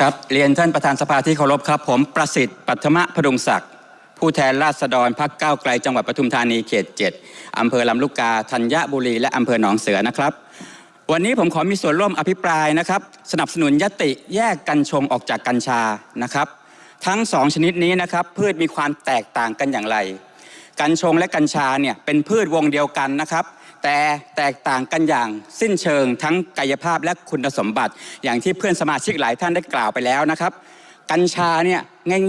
ครับเรียนท่านประธานสภาที่เคารพครับ ผมประสิทธิ์ปัทมะพดุงศักดิ์ผู้แทนราษฎรพักก้าวไกลจังหวัดปทุมธานีเขต 7อำเภอลำลูกกาธัญบุรี และอำเภอหนองเสือนะครับ วันนี้ผมขอมีส่วนร่วมอภิปรายนะครับ สนับสนุนยติแยกกัญชงออกจากกัญชานะครับ ทั้งสองชนิดนี้นะครับ พืชมีความแตกต่างกันอย่างไร กัญชงและกัญชาเนี่ยเป็นพืชวงเดียวกันนะครับ แต่แตกต่างกันอย่างสิ้นเชิงทั้งกายภาพและคุณสมบัติ อย่างที่เพื่อนสมาชิกหลายท่านได้กล่าวไปแล้วนะครับ กัญชาเนี่ย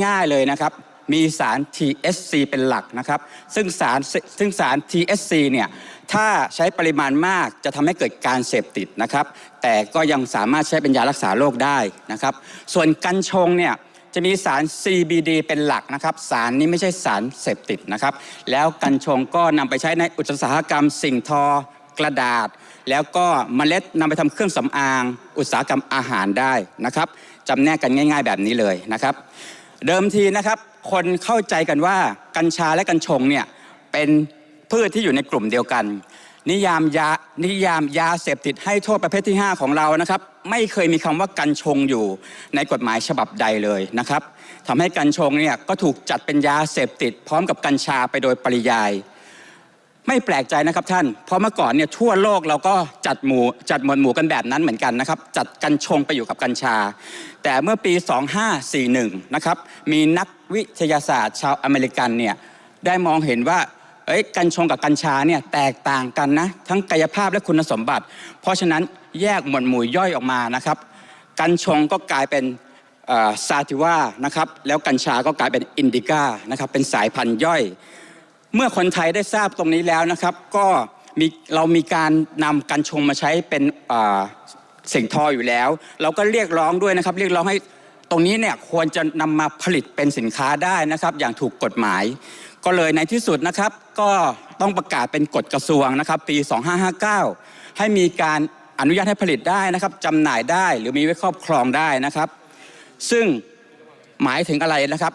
ง่ายๆเลยนะครับ มีสาร THC เป็นหลักนะครับ ซึ่งสารซึ่งสาร THC เนี่ยถ้าใช้ปริมาณมากจะทำให้เกิดการเสพติดนะครับ แต่ก็ยังสามารถใช้เป็นยารักษาโรคได้นะครับ ส่วนกัญชงเนี่ย จะมีสาร CBD เป็นหลักนะครับ สารนี้ไม่ใช่สารเสพติดนะครับ แล้วกัญชงก็นำไปใช้ในอุตสาหกรรมสิ่งทอกระดาษ แล้วก็เมล็ดนำไปทำเครื่องสำอาง อุตสาหกรรมอาหารได้นะครับจำแนกกันง่าย ๆ แบบนี้เลยนะครับ เดิมทีนะครับ คนเข้าใจกันว่ากัญชาและกัญชงเนี่ยเป็นพืชที่อยู่ในกลุ่มเดียวกัน นิยามยานิยามยาเสพติดให้โทษประเภทที่ 5 ของเรานะครับ ไม่เคยมีคำว่ากัญชงอยู่ในกฎหมายฉบับใดเลยนะครับทำให้กัญชงเนี่ยก็ถูกจัดเป็นยาเสพติด พร้อมกับกัญชาไปโดยปริยาย ไม่แปลกใจนะครับท่าน เพราะเมื่อก่อนเนี่ยทั่วโลกเราก็จัดหมู่จัดหมวดหมู่กันแบบนั้นเหมือนกันนะครับ จัดกัญชงไปอยู่กับกัญชา แต่เมื่อปี 2541 นะครับ มีนักวิทยาศาสตร์ชาวอเมริกันเนี่ยได้มองเห็นว่าเอ้ยกัญชงกับกัญชาเนี่ยแตกต่างกันนะ ทั้งกายภาพและคุณสมบัติ เพราะฉะนั้น แยกหมวดหมู่ย่อยออกมานะครับ กัญชงก็กลายเป็นซาติว่านะครับแล้วกัญชาก็กลายเป็นอินดิก้านะครับเป็นสายพันธุ์ย่อย เมื่อคนไทยได้ทราบตรงนี้แล้วนะครับ ก็มีเรามีการนำกัญชงมาใช้เป็นสิ่งทออยู่แล้ว เราก็เรียกร้องด้วยนะครับ เรียกร้องให้ตรงนี้เนี่ยควรจะนำมาผลิตเป็นสินค้าได้นะครับ อย่างถูกกฎหมาย ก็เลยในที่สุดนะครับ ก็ต้องประกาศเป็นกฎกระทรวงนะครับ ปี 2559 ให้มีการ อนุญาตให้ผลิตได้นะครับจำหน่ายได้หรือมีไว้ครอบครองได้นะครับ ซึ่งหมายถึงอะไรนะครับ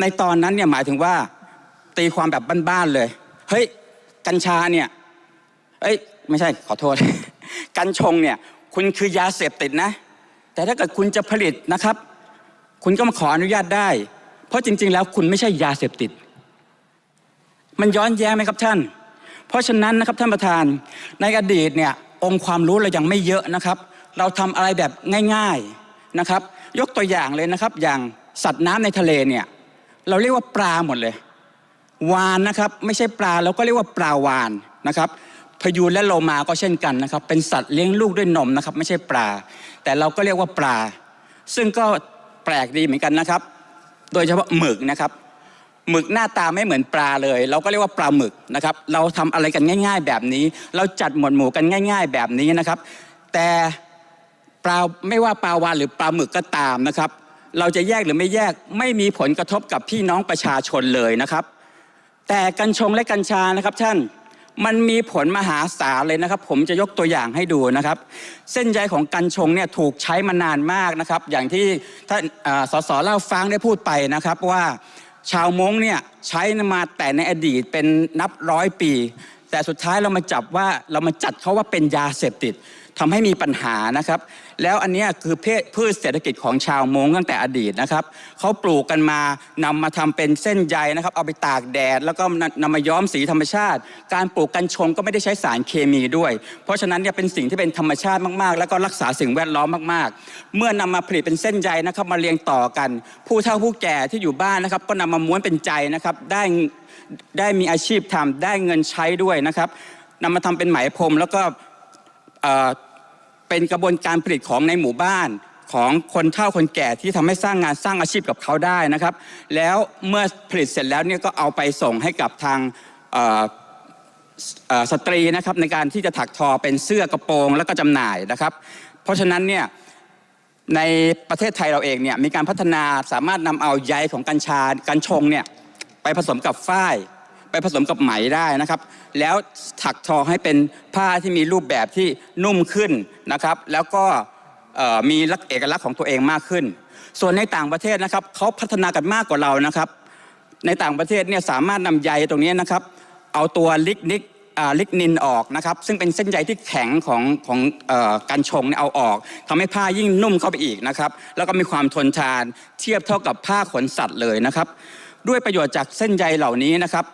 ในตอนนั้นเนี่ยหมายถึงว่าตีความแบบบ้านๆเลยเฮ้ยกัญชาเนี่ยเอ้ยไม่ใช่ขอโทษ กัญชงเนี่ยคุณคือยาเสพติดนะ แต่ถ้าเกิดคุณจะผลิตนะครับ คุณก็มาขออนุญาตได้ เพราะจริง ๆ แล้วคุณไม่ใช่ยาเสพติด มันย้อนแย้งไหมครับท่าน เพราะฉะนั้นนะครับท่านประธานในอดีตเนี่ย องค์ความรู้เรายังไม่เยอะนะครับ เราทำอะไรแบบง่ายๆนะครับ ยกตัวอย่างเลยนะครับ อย่างสัตว์น้ำในทะเลเนี่ยเราเรียกว่าปลาหมดเลย วานนะครับ ไม่ใช่ปลาเราก็เรียกว่าปลาวานนะครับพยูนและโลมาก็เช่นกันนะครับ เป็นสัตว์เลี้ยงลูกด้วยนมนะครับ ไม่ใช่ปลา แต่เราก็เรียกว่าปลา ซึ่งก็แปลกดีเหมือนกันนะครับ โดยเฉพาะหมึกนะครับ หมึกหน้าตาไม่เหมือนปลาเลย เราก็เรียกว่าปลาหมึกนะครับ เราทำอะไรกันง่าย ๆ แบบนี้ เราจัดหมวดหมู่กันง่าย ๆ แบบนี้นะครับ แต่ปลาไม่ว่าปลาวานหรือปลาหมึกก็ตามนะครับ เราจะแยกหรือไม่แยกไม่มีผลกระทบกับพี่น้องประชาชนเลยนะครับ แต่กัญชงและกัญชานะครับท่านมันมีผลมหาศาลเลยนะครับ ผมจะยกตัวอย่างให้ดูนะครับ เส้นใยของกัญชงเนี่ยถูกใช้มานานมากนะครับ อย่างที่ท่านสสเล่าฟังได้พูดไปนะครับว่า ชาวม้งเนี่ยใช้มาแต่ในอดีตเป็นนับร้อยปี แต่สุดท้ายเรามาจับว่าเรามาจัดเขาว่าเป็นยาเสพติดทำให้มีปัญหานะครับ แล้วอันนี้คือเพศพืชเศรษฐกิจของชาวมงตั้งแต่อดีตนะครับเขาปลูกกันมานำมาทำเป็นเส้นใยนะครับเอาไปตากแดด แล้วก็นำมาย้อมสีธรรมชาติ การปลูกกัญชงก็ไม่ได้ใช้สารเคมีด้วย เพราะฉะนั้นเนี่ยเป็นสิ่งที่เป็นธรรมชาติมากๆ แล้วก็รักษาสิ่งแวดล้อมมากๆ เมื่อนำมาผลิตเป็นเส้นใยนะครับมาเรียงต่อกัน ผู้เฒ่าผู้แก่ที่อยู่บ้านนะครับก็นำมาม้วนเป็นใจนะครับได้ได้มีอาชีพทำได้เงินใช้ด้วยนะครับนำมาทำเป็นไหมพรมแล้วก็ เป็นกระบวนการผลิตของในหมู่บ้านของคนเฒ่าคนแก่ที่ทำให้สร้างงานสร้างอาชีพกับเขาได้นะครับ แล้วเมื่อผลิตเสร็จแล้วเนี่ยก็เอาไปส่งให้กับทางสตรีนะครับในการที่จะถักทอเป็นเสื้อกระโปรงแล้วก็จำหน่ายนะครับ เพราะฉะนั้นเนี่ยในประเทศไทยเราเองเนี่ยมีการพัฒนาสามารถนำเอาใยของกัญชากัญชงเนี่ยไปผสมกับฝ้าย ไปผสมกับไหมได้นะครับ แล้วถักทอให้เป็นผ้าที่มีรูปแบบที่นุ่มขึ้นนะครับ แล้วก็มีลักษณ์เอกลักษณ์ของตัวเองมากขึ้น ส่วนในต่างประเทศนะครับเขาพัฒนากันมากกว่าเรานะครับ ในต่างประเทศเนี่ยสามารถนำใยตรงนี้นะครับ เอาตัวลิกนิกลิกนินออกนะครับ ซึ่งเป็นเส้นใยที่แข็งของของออการชงเนี่ยเอาออกทำให้ผ้ายิ่งนุ่มเข้าไปอีกนะครับ แล้วก็มีความทนทานเทียบเท่ากับผ้าขนสัตว์เลยนะครับ ด้วยประโยชน์จากเส้นใยเหล่านี้นะครับ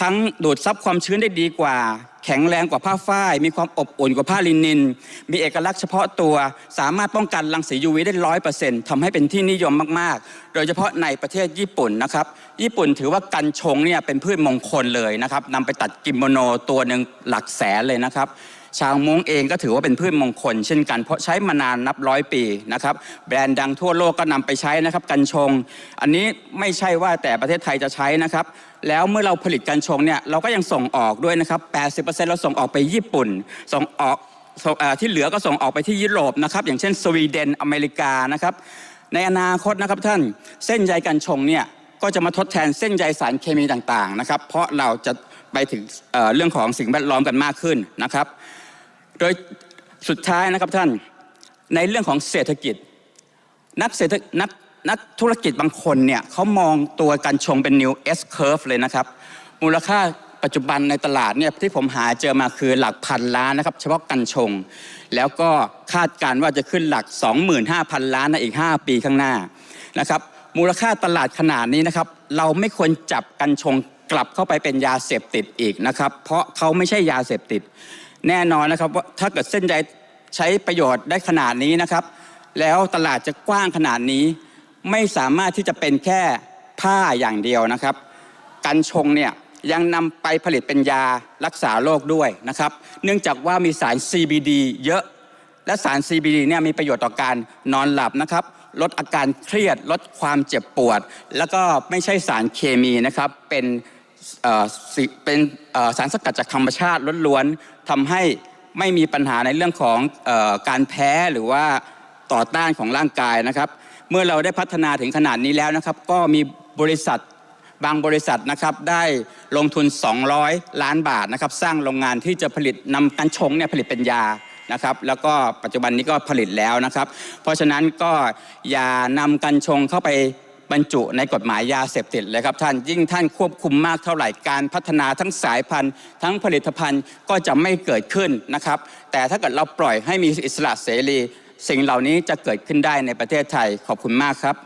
ทั้งดูดซับความชื้นได้ดีกว่า แข็งแรงกว่าผ้าฝ้าย มีความอบอุ่นกว่าผ้าลินิน มีเอกลักษณ์เฉพาะตัว สามารถป้องกันรังสี UV ได้ร้อยเปอร์เซ็นต์ทำให้เป็นที่นิยมมาก ๆ โดยเฉพาะในประเทศญี่ปุ่นนะครับ ญี่ปุ่นถือว่ากันชงเนี่ยเป็นพืชมงคลเลยนะครับนำไปตัดกิโมโนตัวหนึ่งหลักแสนเลยนะครับชาวม้งเองก็ถือว่าเป็นพืชมงคล เช่นกันเพราะใช้มานานนับร้อยปีนะครับแบรนด์ดังทั่วโลกก็นำไปใช้นะครับกัญชง อันนี้ไม่ใช่ว่าแต่ประเทศไทยจะใช้นะครับแล้วเมื่อเราผลิตกัญชงเนี่ยเราก็ยังส่งออกด้วยนะครับ 80%เราส่งออกไปญี่ปุ่น ส่งออกอที่เหลือก็ส่งออกไปที่ยุโรปนะครับอย่างเช่นสวีเดนอเมริกานะครับในอนาคตนะครับท่านเส้นใยกัญชงเนี่ยก็จะมาทดแทนเส้นใยสารเคมีต่างๆนะครับเพราะเราจะไปถึงเเรื่องของสิ่งแวดล้อมกันมากขึ้นนะครับ โดยสุดท้ายนะครับท่านในเรื่องของเศรษฐกิจ นักเศรษฐนักนักธุรกิจบางคนเนี่ยเขามองตัวกัญชงเป็น new S curve เลยนะครับ มูลค่าปัจจุบันในตลาดเนี่ยที่ผมหาเจอมาคือหลักพันล้านนะครับ เฉพาะกัญชง แล้วก็คาดการณ์ว่าจะขึ้นหลัก 25,000 ล้านในอีก 5 ปีข้างหน้านะครับมูลค่าตลาดขนาดนี้นะครับ เราไม่ควรจับกัญชงกลับเข้าไปเป็นยาเสพติดอีกนะครับ เพราะเขาไม่ใช่ยาเสพติด แน่นอนนะครับว่าถ้าเกิดเส้นใยใช้ประโยชน์ได้ขนาดนี้นะครับ แล้วตลาดจะกว้างขนาดนี้ ไม่สามารถที่จะเป็นแค่ผ้าอย่างเดียวนะครับ กัญชงเนี่ยยังนำไปผลิตเป็นยารักษาโรคด้วยนะครับ เนื่องจากว่ามีสาร CBD เยอะ และสาร CBD เนี่ยมีประโยชน์ต่อการนอนหลับนะครับ ลดอาการเครียด ลดความเจ็บปวด แล้วก็ไม่ใช่สารเคมีนะครับ เป็น เป็นสารสกัดจากธรรมชาติล้วนๆทำให้ไม่มีปัญหาในเรื่องของอการแพ้หรือว่าต่อต้านของร่างกายนะครับ เมื่อเราได้พัฒนาถึงขนาดนี้แล้วนะครับ ก็มีบริษัทบางบริษัทนะครับได้ลงทุน 200 ล้านบาทนะครับ สร้างโรงงานที่จะผลิตนำกัญชงเนี่ยผลิตเป็นยานะครับ แล้วก็ปัจจุบันนี้ก็ผลิตแล้วนะครับ เพราะฉะนั้นก็อย่านำกัญชงเข้าไป บรรจุในกฎหมายยาเสพติดเลยครับท่านยิ่งท่านควบคุมมากเท่าไหร่การพัฒนาทั้งสายพันธุ์ ทั้งผลิตภัณฑ์ก็จะไม่เกิดขึ้นนะครับ แต่ถ้าเกิดเราปล่อยให้มีอิสระเสรี สิ่งเหล่านี้จะเกิดขึ้นได้ในประเทศไทยขอบคุณมากครับ